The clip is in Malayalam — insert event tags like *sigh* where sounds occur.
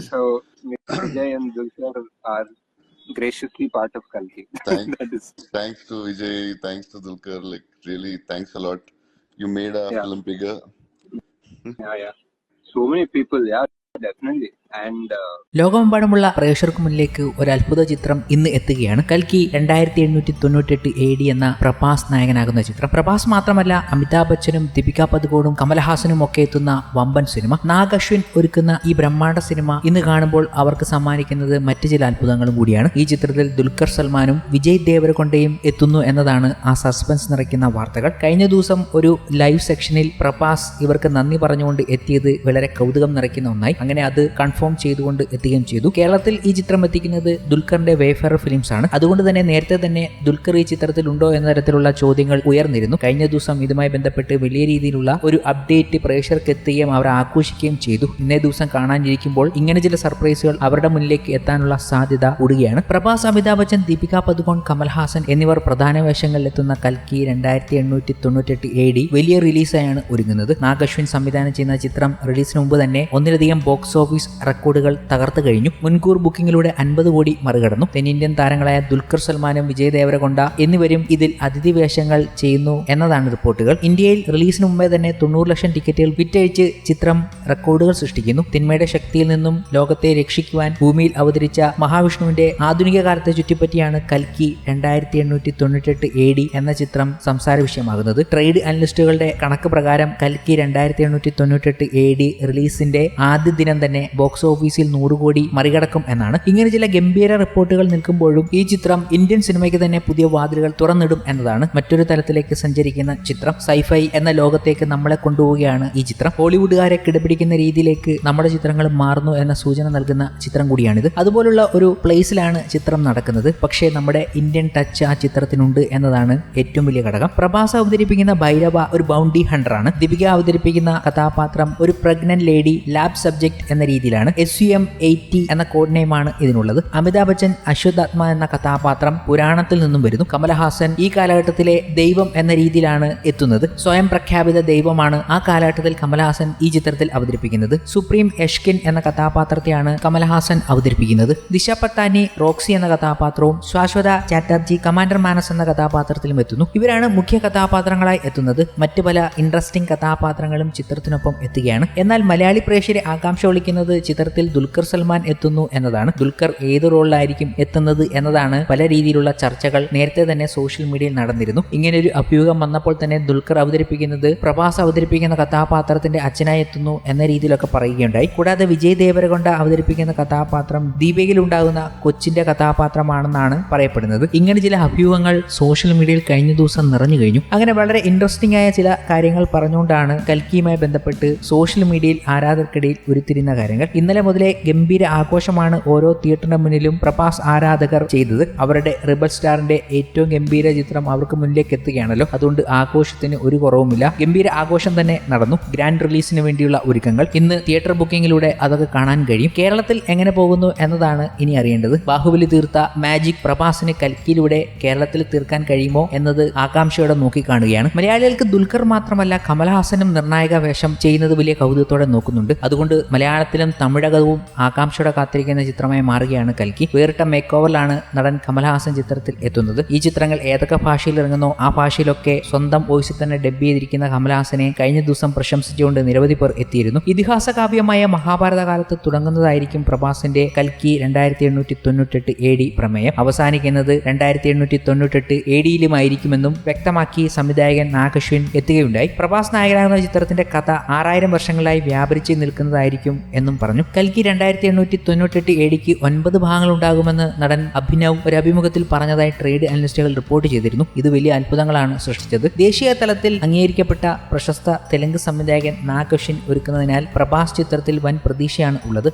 So Vijay and Dulquer are graciously part of Kalki. Thank- *laughs* that is, thanks to Vijay, thanks to Dulkar. Like really, thanks a lot. You made a Yeah. film bigger. yeah, yeah. So many people, yeah, definitely. Uh, ലോകമെമ്പാടുമുള്ള പ്രേക്ഷകർക്ക് മുന്നിലേക്ക് ഒരു അത്ഭുത ചിത്രം ഇന്ന് എത്തുകയാണ്. കൽക്കി രണ്ടായിരത്തി എണ്ണൂറ്റി തൊണ്ണൂറ്റെട്ട് എ ഡി എന്ന പ്രഭാസ് നായകനാകുന്ന ചിത്രം. പ്രഭാസ് മാത്രമല്ല അമിതാഭ് ബച്ചനും ദീപിക പദുകോണും കമൽഹാസനും ഒക്കെ എത്തുന്ന വമ്പൻ സിനിമ. നാഗ് അശ്വിൻ ഒരുക്കുന്ന ഈ ബ്രഹ്മാണ്ഡ സിനിമ ഇന്ന് കാണുമ്പോൾ അവർക്ക് സമ്മാനിക്കുന്നത് മറ്റു ചില അത്ഭുതങ്ങളും കൂടിയാണ്. ഈ ചിത്രത്തിൽ ദുൽഖർ സൽമാനും വിജയ് ദേവരകൊണ്ടയും എത്തുന്നു എന്നതാണ് ആ സസ്പെൻസ് നിറയ്ക്കുന്ന വാർത്തകൾ. കഴിഞ്ഞ ദിവസം ഒരു ലൈവ് സെക്ഷനിൽ പ്രഭാസ് ഇവർക്ക് നന്ദി പറഞ്ഞുകൊണ്ട് എത്തിയത് വളരെ കൗതുകം നിറയ്ക്കുന്ന ഒന്നായി. അങ്ങനെ അത് കൺഫേം ചെയ്തുകൊണ്ട് എത്തുകയും ചെയ്തു. കേരളത്തിൽ ഈ ചിത്രം എത്തിക്കുന്നത് ദുൽഖറിന്റെ വേഫർ ഫിലിംസ് ആണ്. അതുകൊണ്ട് തന്നെ നേരത്തെ തന്നെ ദുൽഖർ ഈ ചിത്രത്തിൽ ഉണ്ടോ എന്ന തരത്തിലുള്ള ചോദ്യങ്ങൾ ഉയർന്നിരുന്നു. കഴിഞ്ഞ ദിവസം ഇതുമായി ബന്ധപ്പെട്ട് വലിയ രീതിയിലുള്ള ഒരു അപ്ഡേറ്റ് പ്രേക്ഷകർക്ക് എത്തുകയും അവർ ആഘോഷിക്കുകയും ചെയ്തു. ഇന്നേ ദിവസം കാണാനിരിക്കുമ്പോൾ ഇങ്ങനെ ചില സർപ്രൈസുകൾ അവരുടെ മുന്നിലേക്ക് എത്താനുള്ള സാധ്യത കൂടുകയാണ്. പ്രഭാസ് അമിതാഭ് ബച്ചൻ ദീപിക പദുകോൺ കമൽഹാസൻ എന്നിവർ പ്രധാന വേഷങ്ങളിൽ എത്തുന്ന കൽക്കി രണ്ടായിരത്തി എണ്ണൂറ്റി എ ഡി വലിയ റിലീസായാണ് ഒരുങ്ങുന്നത്. നാഗശ്വിൻ സംവിധാനം ചെയ്യുന്ന ചിത്രം റിലീസിന് മുമ്പ് തന്നെ ഒന്നിലധികം ബോക്സ് ഓഫീസ് റെക്കോർഡുകൾ തകർത്തു കഴിഞ്ഞു. മുൻകൂർ ബുക്കിംഗിലൂടെ അൻപത് കോടി മറികടന്നു. തെന്നിന്ത്യൻ താരങ്ങളായ ദുൽഖർ സൽമാനും വിജയ് ദേവരകൊണ്ട എന്നിവരും ഇതിൽ അതിഥി വേഷങ്ങൾ ചെയ്യുന്നു എന്നതാണ് റിപ്പോർട്ടുകൾ. ഇന്ത്യയിൽ റിലീസിന് മുമ്പേ തന്നെ തൊണ്ണൂറ് ലക്ഷം ടിക്കറ്റുകൾ വിറ്റഴിച്ച് ചിത്രം റെക്കോർഡുകൾ സൃഷ്ടിക്കുന്നു. തിന്മയുടെ ശക്തിയിൽ നിന്നും ലോകത്തെ രക്ഷിക്കുവാൻ ഭൂമിയിൽ അവതരിച്ച മഹാവിഷ്ണുവിന്റെ ആധുനിക കാലത്തെ ചുറ്റിപ്പറ്റിയാണ് കൽക്കി രണ്ടായിരത്തി എണ്ണൂറ്റി തൊണ്ണൂറ്റെട്ട് എ ഡി എന്ന ചിത്രം സംസാര വിഷയമാകുന്നത്. ട്രേഡ് അനലിസ്റ്റുകളുടെ കണക്ക് പ്രകാരം കൽക്കി രണ്ടായിരത്തി എണ്ണൂറ്റി തൊണ്ണൂറ്റെട്ട് എ ഡി റിലീസിന്റെ ആദ്യ ദിനം തന്നെ ബോക്സ് ഓഫീസിൽ നൂറ് കോടി മറികടക്കും എന്നാണ്. ഇങ്ങനെ ചില ഗംഭീര റിപ്പോർട്ടുകൾ നിൽക്കുമ്പോഴും ഈ ചിത്രം ഇന്ത്യൻ സിനിമയ്ക്ക് തന്നെ പുതിയ വാതിലുകൾ തുറന്നിടും എന്നതാണ് മറ്റൊരു തലത്തിലേക്ക് സഞ്ചരിക്കുന്ന ചിത്രം. സൈഫൈ എന്ന ലോകത്തേക്ക് നമ്മളെ കൊണ്ടുപോവുകയാണ് ഈ ചിത്രം. ഹോളിവുഡുകാരെ കിടപിടിക്കുന്ന രീതിയിലേക്ക് നമ്മുടെ ചിത്രങ്ങൾ മാറുന്നു എന്ന സൂചന നൽകുന്ന ചിത്രം കൂടിയാണിത്. അതുപോലുള്ള ഒരു പ്ലേസിലാണ് ചിത്രം നടക്കുന്നത്. പക്ഷേ നമ്മുടെ ഇന്ത്യൻ ടച്ച് ആ ചിത്രത്തിനുണ്ട് എന്നതാണ് ഏറ്റവും വലിയ ഘടകം. പ്രഭാസ് അവതരിപ്പിക്കുന്ന ഭൈരവ ഒരു ബൗണ്ടി ഹണ്ടറാണ്. ദീപിക അവതരിപ്പിക്കുന്ന കഥാപാത്രം ഒരു പ്രഗ്നന്റ് ലേഡി ലാബ് സബ്ജക്ട് എന്ന രീതിയിലാണ്. എസ് യു എം എയ്റ്റി എന്ന കോഡ് നെയിമാണ് ഇതിനുള്ളത്. അമിതാഭ് ബച്ചൻ അശ്വതാത്മ എന്ന കഥാപാത്രം പുരാണത്തിൽ നിന്നും വരുന്നു. കമലഹാസൻ ഈ കാലഘട്ടത്തിലെ ദൈവം എന്ന രീതിയിലാണ് എത്തുന്നത്. സ്വയം പ്രഖ്യാപിത ദൈവമാണ് ആ കാലഘട്ടത്തിൽ കമലഹാസൻ ഈ ചിത്രത്തിൽ അവതരിപ്പിക്കുന്നത്. സുപ്രീം യഷ്കിൻ എന്ന കഥാപാത്രത്തെയാണ് കമലഹാസൻ അവതരിപ്പിക്കുന്നത്. ദിശ പത്താനി റോക്സി എന്ന കഥാപാത്രവും ശാശ്വത ചാറ്റർജി കമാൻഡർ മാനസ് എന്ന കഥാപാത്രത്തിലും എത്തുന്നു. ഇവരാണ് മുഖ്യ കഥാപാത്രങ്ങളായി എത്തുന്നത്. മറ്റു പല ഇൻട്രസ്റ്റിംഗ് കഥാപാത്രങ്ങളും ചിത്രത്തിനൊപ്പം എത്തുകയാണ്. എന്നാൽ മലയാളി പ്രേക്ഷകരെ ആകാംക്ഷ വിളിക്കുന്നത് ചിത്രത്തിൽ ദുൽഖർ സൽമാൻ എത്തുന്നു എന്നതാണ്. ദുൽഖർ ഏത് റോളിലായിരിക്കും എത്തുന്നത് എന്നതാണ് പല രീതിയിലുള്ള ചർച്ചകൾ നേരത്തെ തന്നെ സോഷ്യൽ മീഡിയയിൽ നടന്നിരുന്നു. ഇങ്ങനെ ഒരു അഭ്യൂഹം വന്നപ്പോൾ തന്നെ ദുൽഖർ അവതരിപ്പിക്കുന്നത് പ്രഭാസ് അവതരിപ്പിക്കുന്ന കഥാപാത്രത്തിന്റെ അച്ഛനായി എത്തുന്നു എന്ന രീതിയിലൊക്കെ പറയുകയുണ്ടായി. കൂടാതെ വിജയ് ദേവരകൊണ്ട അവതരിപ്പിക്കുന്ന കഥാപാത്രം ദീപികയിൽ ഉണ്ടാകുന്ന കൊച്ചിന്റെ കഥാപാത്രമാണെന്നാണ് പറയപ്പെടുന്നത്. ഇങ്ങനെ ചില അഭ്യൂഹങ്ങൾ സോഷ്യൽ മീഡിയയിൽ കഴിഞ്ഞ ദിവസം നിറഞ്ഞു കഴിഞ്ഞു. അങ്ങനെ വളരെ ഇൻട്രസ്റ്റിംഗ് ആയ ചില കാര്യങ്ങൾ പറഞ്ഞുകൊണ്ടാണ് കൽക്കിയുമായി ബന്ധപ്പെട്ട് സോഷ്യൽ മീഡിയയിൽ ആരാധകർക്കിടയിൽ ഉരുത്തിരിയുന്ന കാര്യങ്ങൾ. ഇന്നലെ മുതലേ ഗംഭീര ആഘോഷമാണ് ഓരോ തിയേറ്ററിന് മുന്നിലും പ്രഭാസ് ആരാധകർ ചെയ്തത്. അവരുടെ റിബൽ സ്റ്റാറിന്റെ ഏറ്റവും ഗംഭീര ചിത്രം അവർക്ക് മുന്നിലേക്ക് എത്തുകയാണല്ലോ. അതുകൊണ്ട് ആഘോഷത്തിന് ഒരു കുറവുമില്ല. ഗംഭീര ആഘോഷം തന്നെ നടന്നു. ഗ്രാൻഡ് റിലീസിന് വേണ്ടിയുള്ള ഒരുക്കങ്ങൾ. ഇന്ന് തിയേറ്റർ ബുക്കിംഗിലൂടെ അതൊക്കെ കാണാൻ കഴിയും. കേരളത്തിൽ എങ്ങനെ പോകുന്നു എന്നതാണ് ഇനി അറിയേണ്ടത്. ബാഹുബലി തീർത്ത മാജിക് പ്രഭാസിന് കൽക്കിയിലൂടെ കേരളത്തിൽ തീർക്കാൻ കഴിയുമോ എന്നത് ആകാംക്ഷയോടെ നോക്കിക്കാണുകയാണ്. മലയാളികൾക്ക് ദുൽഖർ മാത്രമല്ല കമലഹാസനും നിർണായക വേഷം ചെയ്യുന്നത് വലിയ കൗതുകത്തോടെ നോക്കുന്നുണ്ട്. അതുകൊണ്ട് മലയാളത്തിലും തമിഴകവും ആകാംക്ഷയോടെ കാത്തിരിക്കുന്ന ചിത്രമായി മാറുകയാണ് കൽക്കി. വേറിട്ട മേക്ക് ഓവറിലാണ് നടൻ കമൽഹാസൻ ചിത്രത്തിൽ എത്തുന്നത്. ഈ ചിത്രങ്ങൾ ഏതൊക്കെ ഭാഷയിൽ ഇറങ്ങുന്നോ ആ ഭാഷയിലൊക്കെ സ്വന്തം വോയിസിൽ തന്നെ ഡബ് ചെയ്തിരിക്കുന്ന കമൽഹാസനെ കഴിഞ്ഞ ദിവസം പ്രശംസിച്ചുകൊണ്ട് നിരവധി പേർ എത്തിയിരുന്നു. ഇതിഹാസ കാവ്യമായ മഹാഭാരത കാലത്ത് തുടങ്ങുന്നതായിരിക്കും പ്രഭാസിന്റെ കൽക്കി രണ്ടായിരത്തി എണ്ണൂറ്റി തൊണ്ണൂറ്റെട്ട് എ ഡി പ്രമേയം. അവസാനിക്കുന്നത് രണ്ടായിരത്തി എണ്ണൂറ്റി തൊണ്ണൂറ്റെട്ട് എ ഡിയിലുമായിരിക്കുമെന്നും വ്യക്തമാക്കി സംവിധായകൻ നാഗശ്വിൻ എത്തുകയുണ്ടായി. പ്രഭാസ് നായകനാകുന്ന ചിത്രത്തിന്റെ കഥ ആറായിരം വർഷങ്ങളായി വ്യാപരിച്ച് നിൽക്കുന്നതായിരിക്കും എന്നും പറഞ്ഞു. കൽക്കി രണ്ടായിരത്തി എണ്ണൂറ്റി തൊണ്ണൂറ്റെട്ട് എ ഡിക്ക് ഒൻപത് ഭാഗങ്ങൾ ഉണ്ടാകുമെന്ന് നടൻ അഭിനവ് ഒരു അഭിമുഖത്തിൽ പറഞ്ഞതായി ട്രേഡ് അനലിസ്റ്റുകൾ റിപ്പോർട്ട് ചെയ്തിരുന്നു. ഇത് വലിയ അത്ഭുതങ്ങളാണ് സൃഷ്ടിച്ചത്. ദേശീയ തലത്തിൽ അംഗീകരിക്കപ്പെട്ട പ്രശസ്ത തെലുങ്ക് സംവിധായകൻ നാഗഷിൻ ഒരുക്കുന്നതിനാൽ പ്രഭാസ് ചിത്രത്തിൽ വൻ പ്രതീക്ഷയാണ് ഉള്ളത്.